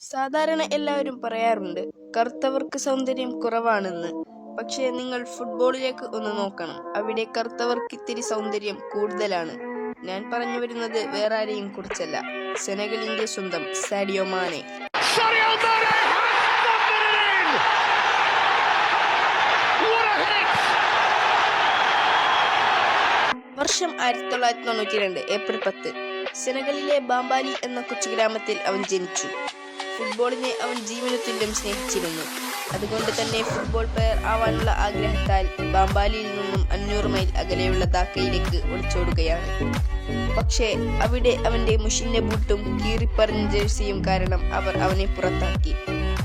സാധാരണ എല്ലാവരും പറയാറുണ്ട് കറുത്തവർക്ക് സൗന്ദര്യം കുറവാണെന്ന്. പക്ഷേ നിങ്ങൾ ഫുട്ബോളിലേക്ക് ഒന്ന് നോക്കണം. അവിടെ കറുത്തവർക്ക് ഇത്തിരി സൗന്ദര്യം കൂടുതലാണ്. ഞാൻ പറഞ്ഞു വരുന്നത് വേറെ ആരെയും കുറിച്ചല്ല. സെനഗലിന്റെ സ്വന്തം സാഡിയോ മാനെ! വർഷം ആയിരത്തി തൊള്ളായിരത്തി തൊണ്ണൂറ്റി രണ്ട് ഏപ്രിൽ പത്ത്. സെനഗലിലെ ബാംബാലി എന്ന കൊച്ചു ഗ്രാമത്തിൽ അവൻ ജനിച്ചു. ഫുട്ബോളിനെ അവൻ ജീവന സ്നേഹിച്ചിരുന്നു. അതുകൊണ്ട് തന്നെ ഫുട്ബോൾ പ്ലെയർ ആവാനുള്ള ആഗ്രഹത്താൽ ബാമ്പാലിയിൽ നിന്നും അഞ്ഞൂറ് മൈൽ അകലെയുള്ള ധാക്കയിലേക്ക് ഒളിച്ചോടുകയാണ്. പക്ഷേ അവിടെ അവന്റെ മുഷിഞ്ഞ ബൂട്ടും കീറിപ്പറഞ്ഞ ജേഴ്സിയും കാരണം അവർ അവനെ പുറത്താക്കി.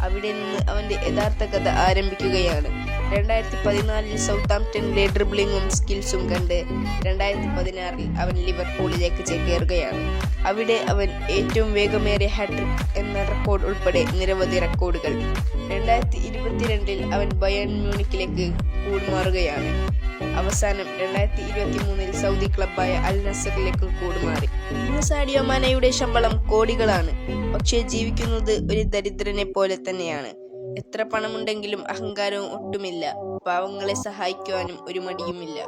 അവിടെ നിന്ന് അവന്റെ യഥാർത്ഥ കഥ ആരംഭിക്കുകയാണ്. രണ്ടായിരത്തി പതിനാലിൽ സൗത്താംപ്ടണിലെ ഡ്രിബ്ലിങ്ങും സ്കിൽസും കണ്ട് രണ്ടായിരത്തി പതിനാറിൽ അവൻ ലിവർപൂളിലേക്ക് ചേക്കേറുകയാണ്. അവിടെ അവൻ ഏറ്റവും വേഗമേറിയ ഹാട്രിക് എന്ന റെക്കോർഡ് ഉൾപ്പെടെ നിരവധി റെക്കോർഡുകൾ. രണ്ടായിരത്തി ഇരുപത്തിരണ്ടിൽ അവൻ ബയൺ മ്യൂണിക്കിലേക്ക് കൂടുമാറുകയാണ്. അവസാനം രണ്ടായിരത്തി ഇരുപത്തി മൂന്നിൽ സൗദി ക്ലബായ അൽ നസറിലേക്ക് കൂടുമാറി. സാഡിയോ മാനയുടെ ശമ്പളം കോടികളാണ്. പക്ഷേ ജീവിക്കുന്നത് ഒരു ദരിദ്രനെ പോലെ തന്നെയാണ്. എത്ര പണമുണ്ടെങ്കിലും അഹങ്കാരവും ഒട്ടുമില്ല. പാവങ്ങളെ സഹായിക്കുവാനും ഒരു മടിയുമില്ല.